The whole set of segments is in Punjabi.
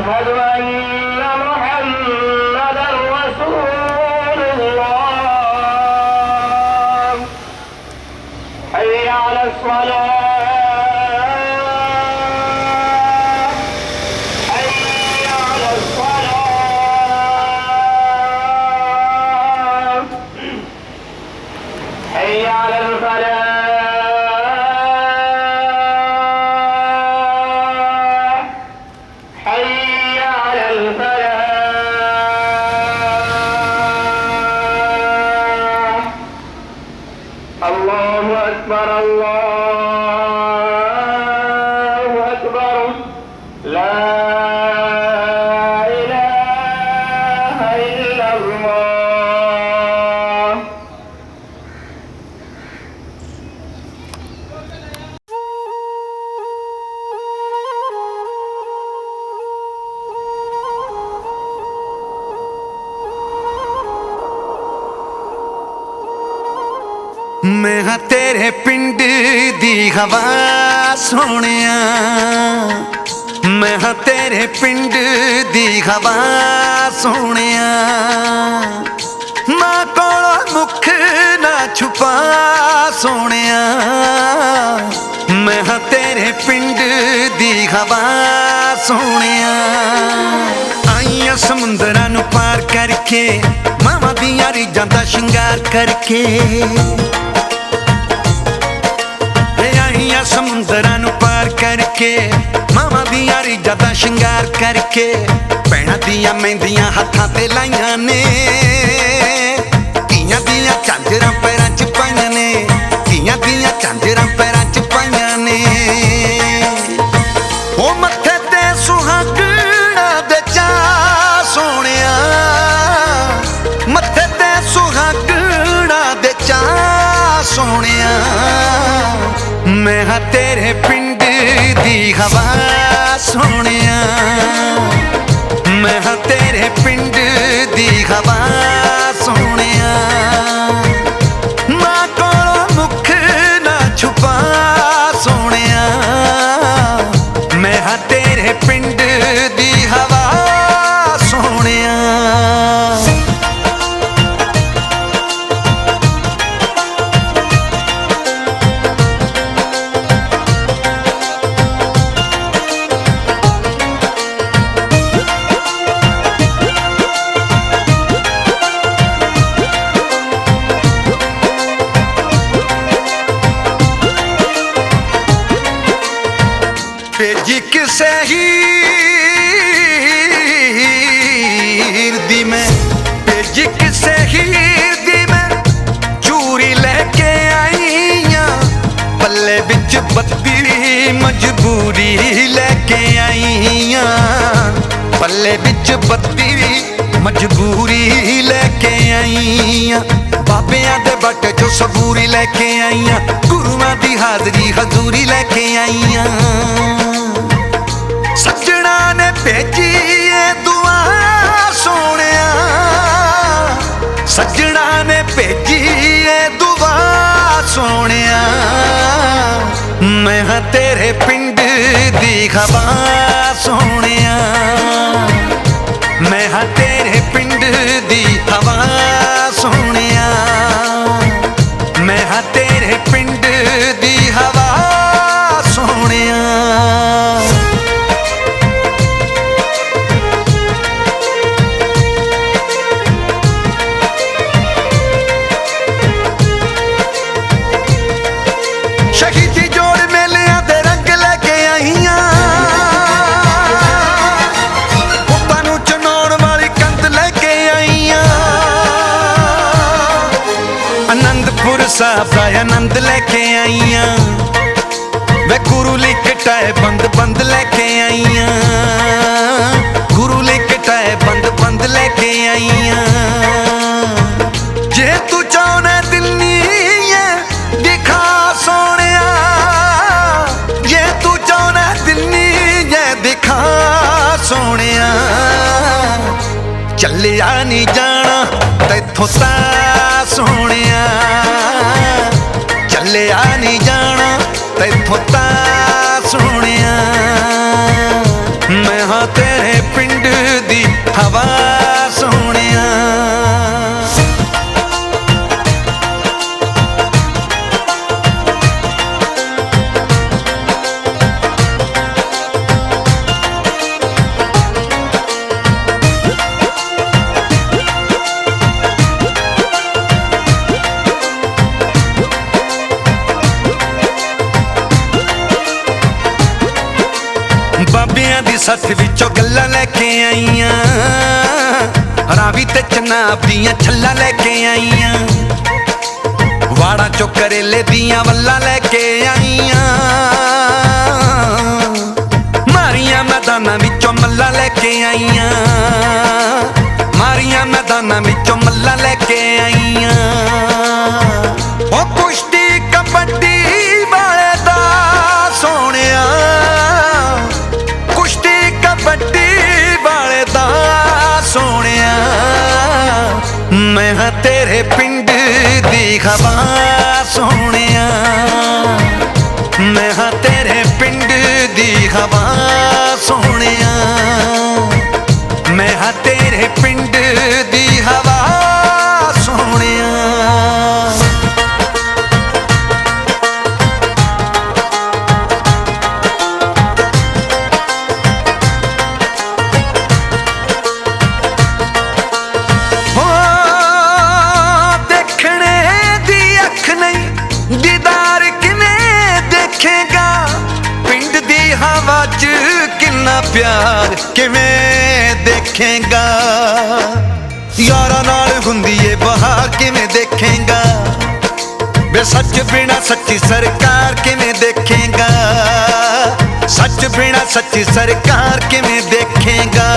أشهد أن لا إله إلا الله. ਮੈਂ ਤੇਰੇ ਪਿੰਡ ਦੀ ਹਵਾ ਸੋਹਣਿਆ। ਮੈਂ ਹਾਂ ਤੇਰੇ ਪਿੰਡ ਦੀ ਹਵਾ ਸੋਹਣਿਆ। ਮਾਂ ਕੋਲੋਂ ਮੁਖ ਨਾ ਛੁਪਾ ਸੋਹਣਿਆ। ਮੈਂ ਹਾਂ ਤੇਰੇ ਪਿੰਡ ਦੀ ਹਵਾ ਸੋਹਣਿਆ। ਆਈਆਂ ਸਮੁੰਦਰਾਂ ਨੂੰ ਪਾਰ ਕਰਕੇ, ਮਾਵਾਂ ਦੀਆਂ ਰੀਝਾਂ ਦਾ ਸ਼ਿੰਗਾਰ ਕਰਕੇ। ਵੇ ਆਈਆਂ ਸਮੁੰਦਰਾਂ ਨੂੰ ਪਾਰ ਕਰਕੇ ਮਾਵਾਂ ਸ਼ਿੰਗਾਰ ਕਰਕੇ ਭੈਣਾਂ ਦੀਆਂ ਮਹਿੰਦੀਆਂ ਹੱਥਾਂ ਤੇ ਲਾਈਆਂ ਨੇ। ਧੀਆਂ ਦੀਆਂ ਝਾਂਜਰਾਂ ਪੈਰਾਂ ਮੈਂ ਹਾਂ ਤੇਰੇ ਪਿੰਡ ਦੀ ਹਵਾ ਸੋਹਣਿਆ। ਮੈਂ ਹਾਂ ਤੇਰੇ ਪਿੰਡ ਦੀ ਹਵਾ ਸੋਹਣਿਆ। ਭੇਜੀ ਕਿਸੇ ਹੀਰ ਦੀ ਮੈਂ ਭੇਜੀ ਕਿਸੇ ਹੀਰ ਦੀ ਮੈਂ ਚੂਰੀ ਲੈ ਕੇ ਆਈਆਂ, ਪੱਲੇ ਵਿੱਚ ਬੱਤੀ ਮਜਬੂਰੀ ਲੈ ਕੇ ਆਈਆਂ। ਪੱਲੇ ਵਿੱਚ ਬੱਤੀ ਮਜਬੂਰੀ ਲੈ ਕੇ ਆਈਆਂ। ਬਾਬਿਆਂ ਦੇ ਬੱਟ ਚੋਂ ਸਬੂਰੀ ਲੈ ਕੇ ਆਈਆਂ, ਗੁਰੂਆਂ ਦੀ ਹਾਜ਼ਰੀ ਹਜ਼ੂਰੀ ਲੈ ਕੇ ਆਈਆਂ। ਭੇਜੀਏ ਨੇ ਭੇਜੀ ਏ ਦੁਆ ਸੋਹਣਿਆ। ਸੱਜਣਾ ਨੇ ਭੇਜੀਏ ਏ ਦੁਆ ਸੋਹਣਿਆ। ਮੈਂ ਹਾਂ ਤੇਰੇ ਪਿੰਡ ਦੀ ਖਬਾ ਸੋਹਣਿਆ ਸਾਹਿਬ ਦਾ ਆਨੰਦ ਲੈ ਕੇ ਆਈਆਂ। ਵੇ ਗੁਰੂ ਲਈ ਕਟਾਏ ਬੰਦ ਬੰਦ ਲੈ ਕੇ ਆਈਆਂ। ਗੁਰੂ ਲਈ ਕਟਾਏ ਬੰਦ ਬੰਦ ਲੈ ਕੇ ਆਈਆਂ। ਜੇ ਤੂੰ ਚਾਹਣਾ ਦਿੱਲੀ ਏ ਦਿਖਾ ਸੋਹਣਿਆ। ਜੇ ਤੂੰ ਚਾਹਣਾ ਦਿੱਲੀ ਏ ਦਿਖਾ ਸੋਹਣਿਆ। ਚੱਲਿਆ ਨਹੀਂ ਜਾਣਾ, ਤੈਥੋਂ ਤਾਂ ਸੋਹਣਿਆ। ਚੱਲਿਆ ਨਹੀਂ ਜਾਣਾ ਤੈਥੋਂ ਤਾਂ ਸੋਹਣਿਆ ਮੈਂ ਹਾਂ ਤੇਰੇ ਪਿੰਡ ਦੀ ਹਵਾ ਸੋਹਣਿਆ ਤੇ ਚਨਾਬ ਦੀਆਂ ਛੱਲਾਂ ਲੈ ਕੇ ਆਈਆਂ। ਵਾੜਾ ਚੋਂ ਕਰੇਲੇ ਦੀਆਂ ਵੱਲਾਂ ਲੈ ਕੇ ਆਈਆਂ। ਮਾਰੀਆਂ ਮੈਦਾਨਾਂ ਵਿੱਚੋਂ ਮੱਲਾਂ ਲੈ ਕੇ ਆਈਆਂ। ਪਿਆਰ ਕਿਵੇਂ ਦੇਖੇਗਾ? ਯਾਰਾਂ ਨਾਲ ਹੁੰਦੀ ਏ ਬਹਾਰ ਕਿਵੇਂ ਦੇਖੇਗਾ? ਬੇ ਸੱਚ ਬਿਨਾ ਸੱਚੀ ਸਰਕਾਰ ਕਿਵੇਂ ਦੇਖੇਗਾ? ਸੱਚ ਬਿਨਾ ਸੱਚੀ ਸਰਕਾਰ ਕਿਵੇਂ ਦੇਖੇਗਾ?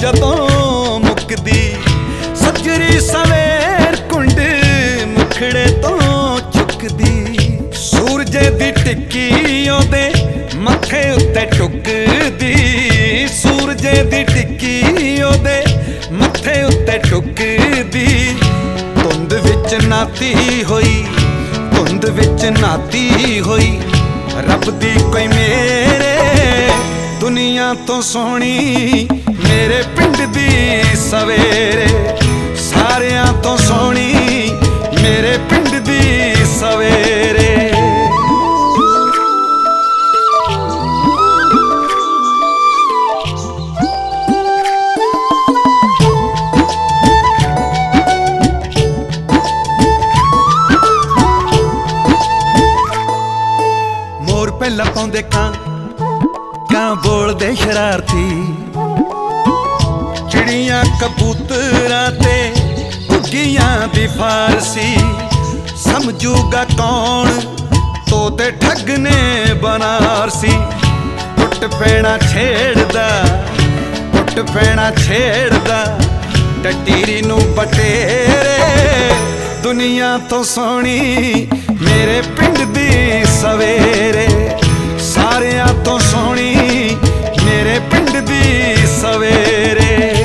ਜਦੋਂ ਮੁੱਕਦੀ, ਸੱਜਰੀ ਸਵੇਰ ਕੁੰਡ ਮੁਖੜੇ ਤੋਂ ਚੁੱਕਦੀ ਸੂਰਜ ਦੀ ਟਿੱਕੀ ਉਹਦੇ ਮੱਥੇ ਉੱਤੇ ਟੁੱਕਦੀ। ਸੂਰਜ ਦੀ ਟਿੱਕੀ ਉਹਦੇ ਮੱਥੇ ਉੱਤੇ ਟੁੱਕਦੀ। ਧੁੰਦ ਵਿੱਚ ਨਾਤੀ ਹੋਈ, ਧੁੰਦ ਵਿੱਚ ਨਾਤੀ ਹੋਈ। ਰੱਬ ਦੀ ਕੋਈ ਮੇਰੇ ਦੁਨੀਆ ਤੋਂ ਸੋਹਣੀ ਮੇਰੇ ਪਿੰਡ ਦੀ ਸਵੇਰੇ। ਸਾਰਿਆਂ ਤੋਂ ਸੋਹਣੀ ਮੇਰੇ ਪਿੰਡ ਦੀ ਸਵੇਰੇ। ਮੋਰ ਪਹਿਲਾਂ ਪਾਉਂਦੇ ਕਾਂ ਕਾਂ ਬੋਲਦੇ ਸ਼ਰਾਰਤੀ। ਚਿੜੀਆਂ ਕਬੂਤਰਾਂ ਤੇ ਘੁੱਗੀਆਂ ਦੀ ਫਾਰਸੀ। ਸਮਝੂਗਾ ਕੌਣ? ਤੋਤੇ ਠੱਗ ਨੇ ਬਨਾਰਸੀ। ਟੁੱਟ ਪੈਣਾ ਛੇੜਦਾ, ਟੁੱਟ ਪੈਣਾ ਛੇੜਦਾ। ਟਟੀਰੀ ਨੂੰ ਬਟੇਰੇ, ਦੁਨੀਆ ਤੋਂ ਸੋਹਣੀ ਮੇਰੇ ਪਿੰਡ ਦੀ ਸਵੇਰੇ। ਸਾਰਿਆਂ ਤੋਂ ਸੋਹਣੀ ਮੇਰੇ ਪਿੰਡ ਦੀ ਸਵੇਰੇ।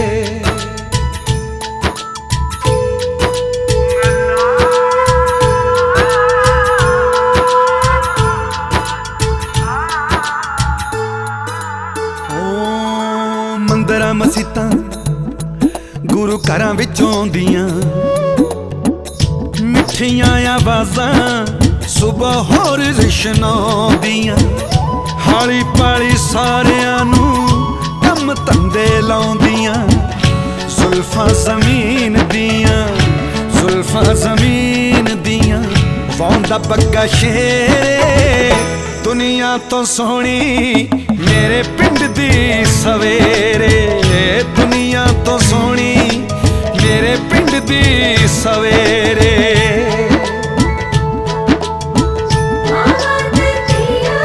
ਘਰਾਂ ਵਿੱਚੋਂ ਆਉਂਦੀਆਂ। ਮਿੱਠੀਆਂ ਆਵਾਜ਼ਾਂ ਸਵੇਰ ਹੋਰ ਰਿਸ਼ਨਾਉਂਦੀਆਂ ਹਾਲੀ ਪਾਲੀ ਸਾਰਿਆਂ ਨੂੰ ਕੰਮ ਧੰਦੇ ਲਾਉਂਦੀਆਂ। ਜ਼ੁਲਫਾਂ ਜ਼ਮੀਨ ਦੀਆਂ, ਜ਼ੁਲਫਾਂ ਜ਼ਮੀਨ ਦੀਆਂ। ਵਾਉਂਦਾ ਬੱਗਾ ਸ਼ੇਰੇ ਦੁਨੀਆ ਤੋਂ ਸੋਹਣੀ ਮੇਰੇ ਪਿੰਡ ਦੀ ਸਵੇਰੇ। ਦੁਨੀਆ ਤੋਂ ਸੋਹਣੀ ਮੇਰੇ ਪਿੰਡ ਦੀ ਸਵੇਰੇ। ਮਾਂ ਤੇ ਤੀਆ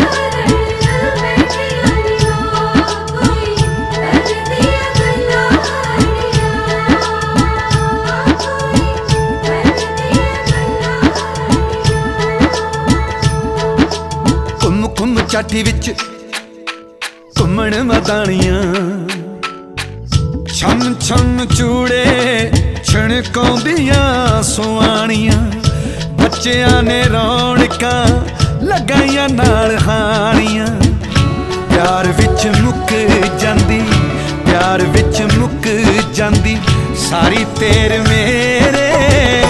ਚਾਟੀ ਵਿੱਚ ਘੁੰਮਣ ਮਦਾਨੀਆਂ ਛਮ ਛਮ ਚੂੜੇ ਛਣਕਾਉਂਦੀਆਂ ਸੁਆਣੀਆਂ। ਬੱਚਿਆਂ ਨੇ ਰੌਣਕਾਂ ਲਗਾ ਨਾਲ ਹਾਣੀਆਂ। ਪਿਆਰ ਵਿੱਚ ਮੁੱਕ ਜਾਂਦੀ, ਪਿਆਰ ਵਿੱਚ ਮੁੱਕ ਜਾਂਦੀ। ਸਾਰੀ ਤੇਰ ਮੇਰੇ,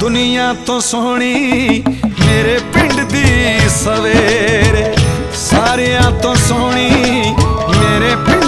ਦੁਨੀਆ ਤੋਂ ਸੋਹਣੀ ਮੇਰੇ ਪਿੰਡ ਦੀ ਸਵੇਰੇ। ਸਾਰਿਆਂ ਤੋਂ ਸੋਹਣੀ ਮੇਰੇ ਪਿੰਡ